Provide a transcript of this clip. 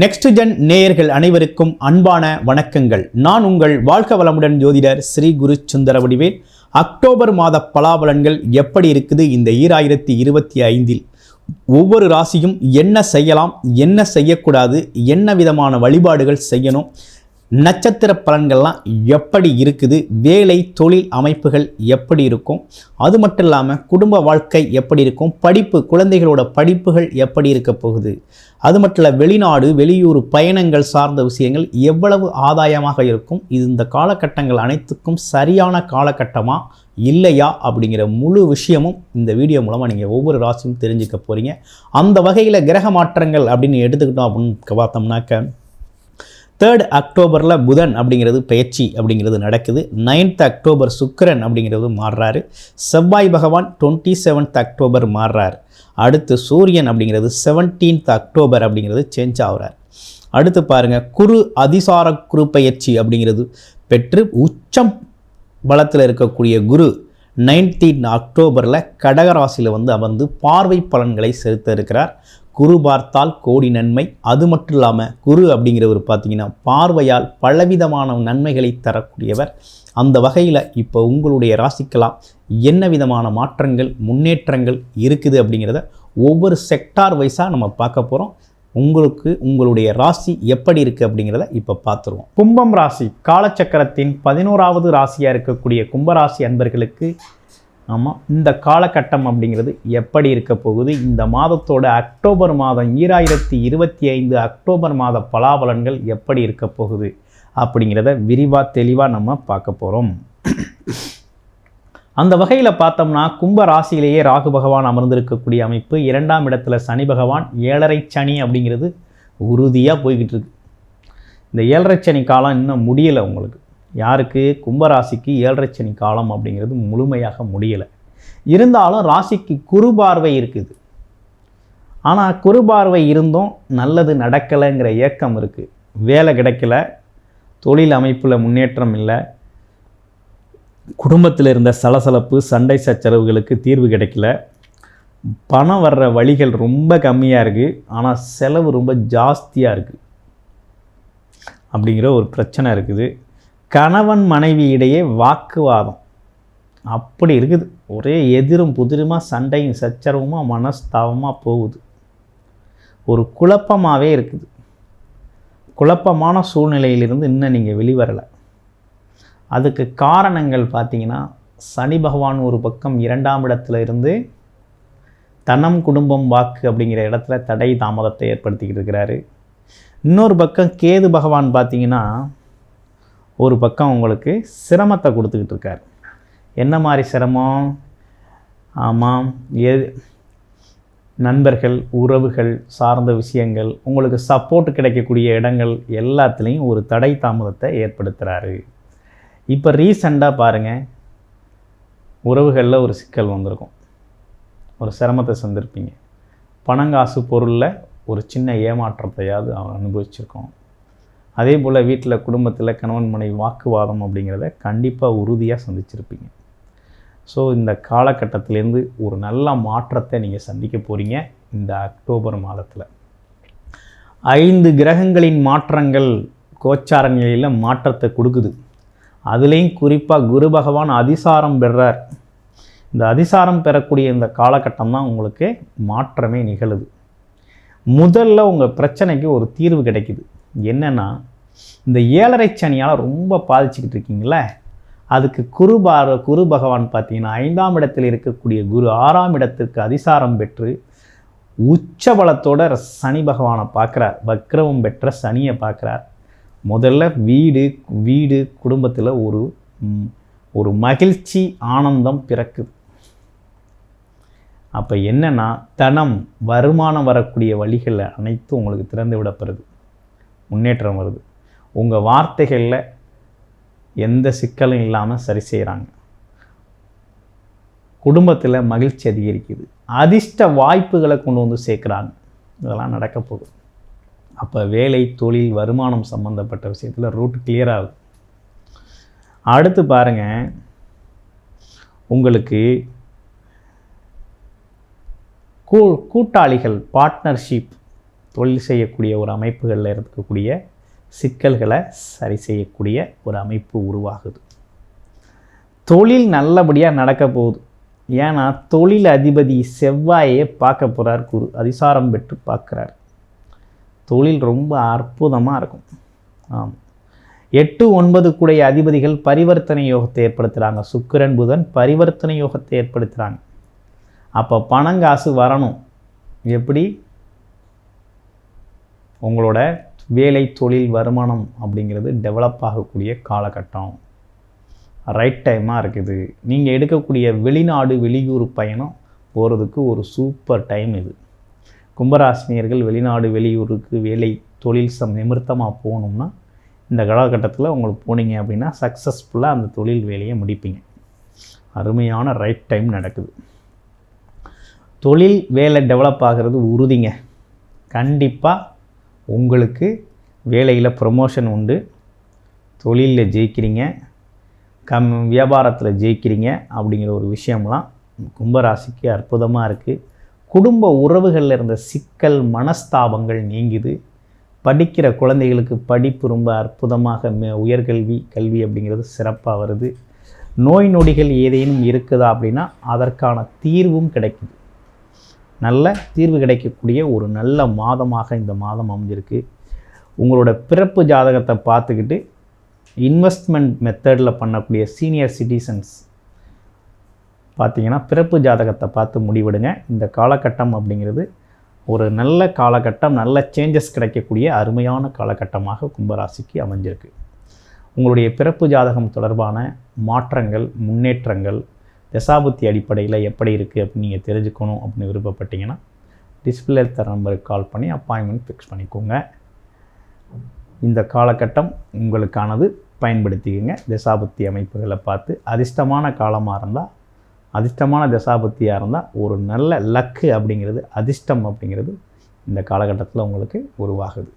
Next gen நேயர்கள் அனைவருக்கும் அன்பான வணக்கங்கள். நான் உங்கள் வாழ்க வளமுடன் ஜோதிடர் ஸ்ரீ குரு சுந்தர வடிவேல். அக்டோபர் மாத பலாபலன்கள் எப்படி இருக்குது இந்த ஈராயிரத்தி இருபத்தி ஐந்தில்? ஒவ்வொரு ராசியும் என்ன செய்யலாம் என்ன செய்யக்கூடாது என்ன விதமான வழிபாடுகள் செய்யணும் நட்சத்திர பலன்கள்லாம் எப்படி இருக்குது? வேலை தொழில் அமைப்புகள் எப்படி இருக்கும்? அது மட்டும் இல்லாமல் குடும்ப வாழ்க்கை எப்படி இருக்கும்? படிப்பு குழந்தைகளோட படிப்புகள் எப்படி இருக்க போகுது? அது மட்டும் இல்லை வெளிநாடு வெளியூர் பயணங்கள் சார்ந்த விஷயங்கள் எவ்வளவு ஆதாயமாக இருக்கும்? இது இந்த காலகட்டங்கள் அனைத்துக்கும் சரியான காலகட்டமா இல்லையா? அப்படிங்கிற முழு விஷயமும் இந்த வீடியோ மூலமாக நீங்கள் ஒவ்வொரு ராசியும் தெரிஞ்சுக்க போகிறீங்க அந்த வகையில் கிரக மாற்றங்கள் அப்படின்னு எடுத்துக்கிட்டோம் அப்படின்னு பார்த்தோம்னாக்க தேர்ட் அக்டோபரில் புதன் அப்படிங்கிறது பயிற்சி அப்படிங்கிறது நடக்குது. நைன்த் அக்டோபர் சுக்கிரன் அப்படிங்கிறது மாறுறாரு. செவ்வாய் பகவான் டுவெண்ட்டி செவன்த் அக்டோபர் மாறுறார். அடுத்து சூரியன் அப்படிங்கிறது செவன்டீன்த் அக்டோபர் அப்படிங்கிறது சேஞ்ச் ஆகுறார். அடுத்து பாருங்கள் குரு அதிசார குரு பயிற்சி அப்படிங்கிறது பெற்று உச்சம் பலத்தில் இருக்கக்கூடிய குரு நைன்டீன் அக்டோபரில் கடகராசியில் வந்து அமர்ந்து பார்வை பலன்களை செலுத்த இருக்கிறார். குரு பார்த்தால் கோடி நன்மை. அது மட்டும் இல்லாமல் குரு அப்படிங்கிறவர் பார்த்தீங்கன்னா பார்வையால் பலவிதமான நன்மைகளை தரக்கூடியவர். அந்த வகையில் இப்போ உங்களுடைய ராசிக்கெல்லாம் என்ன விதமான மாற்றங்கள் முன்னேற்றங்கள் இருக்குது அப்படிங்கிறத ஒவ்வொரு செக்டார் வைஸாக நம்ம பார்க்க போகிறோம் உங்களுக்கு உங்களுடைய ராசி எப்படி இருக்குது அப்படிங்கிறத இப்போ பார்த்துருவோம். கும்பம் ராசி காலச்சக்கரத்தின் பதினோராவது ராசியாக இருக்கக்கூடிய கும்பராசி அன்பர்களுக்கு ஆமாம் இந்த காலகட்டம் அப்படிங்கிறது எப்படி இருக்க போகுது? இந்த மாதத்தோட அக்டோபர் மாதம் ஈராயிரத்தி இருபத்தி ஐந்து அக்டோபர் மாத பலாபலன்கள் எப்படி இருக்க போகுது? அப்படிங்கிறத விரிவாக தெளிவாக நம்ம பார்க்க போகிறோம் அந்த வகையில் பார்த்தோம்னா கும்ப ராசியிலேயே ராகு பகவான் அமர்ந்திருக்கக்கூடிய அமைப்பு இரண்டாம் இடத்துல சனி பகவான் ஏழரை சனி அப்படிங்கிறது உறுதியாக போய்கிட்டு இருக்கு. இந்த ஏழரை சனி காலம் இன்னும் முடியலை உங்களுக்கு. யாருக்கு? கும்பராசிக்கு ஏழரை சனி காலம் அப்படிங்கிறது முழுமையாக முடியலை. இருந்தாலும் ராசிக்கு குறுபார்வை இருக்குது. ஆனால் குறுபார்வை இருந்தும் நல்லது நடக்கலைங்கிற ஏக்கம் இருக்குது வேலை கிடைக்கல தொழில் அமைப்பில் முன்னேற்றம் இல்லை. குடும்பத்தில் இருந்த சலசலப்பு சண்டை சச்சரவுகளுக்கு தீர்வு கிடைக்கல. பணம் வர்ற வழிகள் ரொம்ப கம்மியாக இருக்குது ஆனால் செலவு ரொம்ப ஜாஸ்தியாக இருக்குது அப்படிங்கிற ஒரு பிரச்சனை இருக்குது. கணவன் மனைவி இடையே வாக்குவாதம். அப்படி இருக்குது. ஒரே எதிரும் புதிருமாக சண்டையும் சச்சரவுமாக மனஸ்தாபமாக போகுது. ஒரு குழப்பமாகவே இருக்குது. குழப்பமான சூழ்நிலையிலிருந்து இன்னும் நீங்கள் வெளிவரலை. அதுக்கு காரணங்கள் பார்த்தீங்கன்னா சனி பகவான் ஒரு பக்கம் இரண்டாம் இடத்துல இருந்து தனம் குடும்பம் வாக்கு அப்படிங்கிற இடத்துல தடை தாமதத்தை ஏற்படுத்திக்கிட்டு இருக்கிறாரு. இன்னொரு பக்கம் கேது பகவான் பார்த்தீங்கன்னா ஒரு பக்கம் உங்களுக்கு சிரமத்தை கொடுத்துக்கிட்டு இருக்கார். என்ன மாதிரி சிரமம்? ஆமாம் எ நண்பர்கள் உறவுகள் சார்ந்த விஷயங்கள் உங்களுக்கு சப்போர்ட் கிடைக்கக்கூடிய இடங்கள் எல்லாத்துலேயும் ஒரு தடை தாமதத்தை ஏற்படுத்துகிறாரு இப்போ ரீசண்டாக பாருங்கள் உறவுகளில் ஒரு சிக்கல் வந்திருக்கும். ஒரு சிரமத்தை சந்திருப்பீங்க. பணங்காசு பொருளில் ஒரு சின்ன ஏமாற்றத்தையாவது அனுபவிச்சிருக்கோம். அதே போல் வீட்டில் குடும்பத்தில் கணவன் மனைவி வாக்குவாதம் அப்படிங்கிறத கண்டிப்பாக உறுதியாக சந்திச்சிருப்பீங்க. ஸோ இந்த காலகட்டத்திலேருந்து ஒரு நல்ல மாற்றத்தை நீங்கள் சந்திக்க போகிறீங்க இந்த அக்டோபர் மாதத்தில். ஐந்து கிரகங்களின் மாற்றங்கள் கோச்சார நிலையில் மாற்றத்தை கொடுக்குது. அதுலேயும் குறிப்பாக குரு பகவான் அதிசாரம் பெறார். இந்த அதிசாரம் பெறக்கூடிய இந்த காலகட்டம் தான் உங்களுக்கு மாற்றமே நிகழுது. முதல்ல உங்கள் பிரச்சனைக்கு ஒரு தீர்வு கிடைக்குது. என்னென்னா இந்த ஏழரை சனியால் ரொம்ப பாதிச்சுக்கிட்டு இருக்கீங்களே அதுக்கு குரு பார குரு பகவான் பார்த்தீங்கன்னா ஐந்தாம் இடத்தில் இருக்கக்கூடிய குரு ஆறாம் இடத்திற்கு அதிசாரம் பெற்று உச்ச பலத்தோட சனி பகவானை பார்க்குறார் வக்ரமம் பெற்ற சனியை பார்க்குறார் முதல்ல வீடு வீடு குடும்பத்தில் ஒரு ஒரு மகிழ்ச்சி ஆனந்தம் பிறக்குது. அப்போ என்னென்னா தனம் வருமானம் வரக்கூடிய வழிகள் அனைத்தும் உங்களுக்கு திறந்து விடப்படுது. முன்னேற்றம் வருது. உங்கள் வார்த்தைகளில் எந்த சிக்கலும் இல்லாமல் சரி செய்கிறாங்க குடும்பத்தில் மகிழ்ச்சி அதிகரிக்குது. அதிர்ஷ்ட வாய்ப்புகளை கொண்டு வந்து சேர்க்குறாங்க. இதெல்லாம் நடக்க போகுது. அப்போ வேலை தொழில் வருமானம் சம்மந்தப்பட்ட விஷயத்தில் ரூட் கிளியர் ஆகுது. அடுத்து பாருங்கள் உங்களுக்கு கூ கூட்டாளிகள் பார்ட்னர்ஷிப் தொழில் செய்யக்கூடிய ஒரு அமைப்புகளில் இருக்கக்கூடிய சிக்கல்களை சரி செய்யக்கூடிய ஒரு அமைப்பு உருவாகுது. தொழில் நல்லபடியாக நடக்க போகுது. ஏன்னா தொழில் அதிபதி செவ்வாயே பார்க்க போகிறார் குரு. அதிசாரம் பெற்று பார்க்குறார். தொழில் ரொம்ப அற்புதமாக இருக்கும். ஆமாம் எட்டு ஒன்பது கூடிய அதிபதிகள் பரிவர்த்தனை யோகத்தை ஏற்படுத்துகிறாங்க சுக்கிரன் புதன் பரிவர்த்தனை யோகத்தை ஏற்படுத்துகிறாங்க அப்போ பணங்காசு வரணும். எப்படி? உங்களோட வேலை தொழில் வருமானம் அப்படிங்கிறது டெவலப் ஆகக்கூடிய காலகட்டம். ரைட் டைமாக இருக்குது. நீங்கள் எடுக்கக்கூடிய வெளிநாடு வெளியூர் பயணம் போகிறதுக்கு ஒரு சூப்பர் டைம் இது. கும்பராசினியர்கள் வெளிநாடு வெளியூருக்கு வேலை தொழில் சம் நிமித்தமாக போகணும்னா இந்த காலகட்டத்தில் உங்களுக்கு போனீங்க அப்படின்னா சக்ஸஸ்ஃபுல்லாக அந்த தொழில் வேலையை முடிப்பீங்க. அருமையான ரைட் டைம் நடக்குது. தொழில் வேலை டெவலப் ஆகிறது உறுதிங்க. கண்டிப்பாக உங்களுக்கு வேலையில் ப்ரொமோஷன் உண்டு. தொழிலில் ஜெயிக்கிறீங்க. கம் வியாபாரத்தில் ஜெயிக்கிறீங்க அப்படிங்கிற ஒரு விஷயம்லாம் கும்பராசிக்கு அற்புதமாக இருக்குது குடும்ப உறவுகளில் இருந்த சிக்கல் மனஸ்தாபங்கள் நீங்குது. படிக்கிற குழந்தைகளுக்கு படிப்பு ரொம்ப அற்புதமாக மே- உயர்கல்வி கல்வி அப்படிங்கிறது சிறப்பாக வருது. நோய் நொடிகள் ஏதேனும் இருக்குதா அப்படின்னா அதற்கான தீர்வும் கிடைக்குது. நல்ல தீர்வு கிடைக்கக்கூடிய ஒரு நல்ல மாதமாக இந்த மாதம் அமைஞ்சிருக்கு. உங்களோட பிறப்பு ஜாதகத்தை பார்த்துக்கிட்டு இன்வெஸ்ட்மெண்ட் மெத்தடில் பண்ணக்கூடிய சீனியர் சிட்டிசன்ஸ் பார்த்திங்கன்னா பிறப்பு ஜாதகத்தை பார்த்து முடிவெடுங்க. இந்த காலகட்டம் அப்படிங்கிறது ஒரு நல்ல காலகட்டம் நல்ல சேஞ்சஸ் கிடைக்கக்கூடிய அருமையான காலகட்டமாக கும்பராசிக்கு அமைஞ்சிருக்கு. உங்களுடைய பிறப்பு ஜாதகம் தொடர்பான மாற்றங்கள் முன்னேற்றங்கள் தசாபுத்தி அடிப்படையில் எப்படி இருக்குது அப்படின்னு நீங்கள் தெரிஞ்சுக்கணும் அப்படின்னு விருப்பப்பட்டீங்கன்னா டிஸ்பிளே தர நம்பருக்கு கால் பண்ணி அப்பாயின்மெண்ட் ஃபிக்ஸ் பண்ணிக்கோங்க. இந்த காலகட்டம் உங்களுக்கானது. பயன்படுத்திக்கோங்க. தசாபுத்தி அமைப்புகளை பார்த்து அதிர்ஷ்டமான காலமாக இருந்தால் அதிர்ஷ்டமான தசாபுத்தியாக இருந்தால் ஒரு நல்ல லக்கு அப்படிங்கிறது அதிர்ஷ்டம் அப்படிங்கிறது இந்த காலகட்டத்தில் உங்களுக்கு உருவாகுது.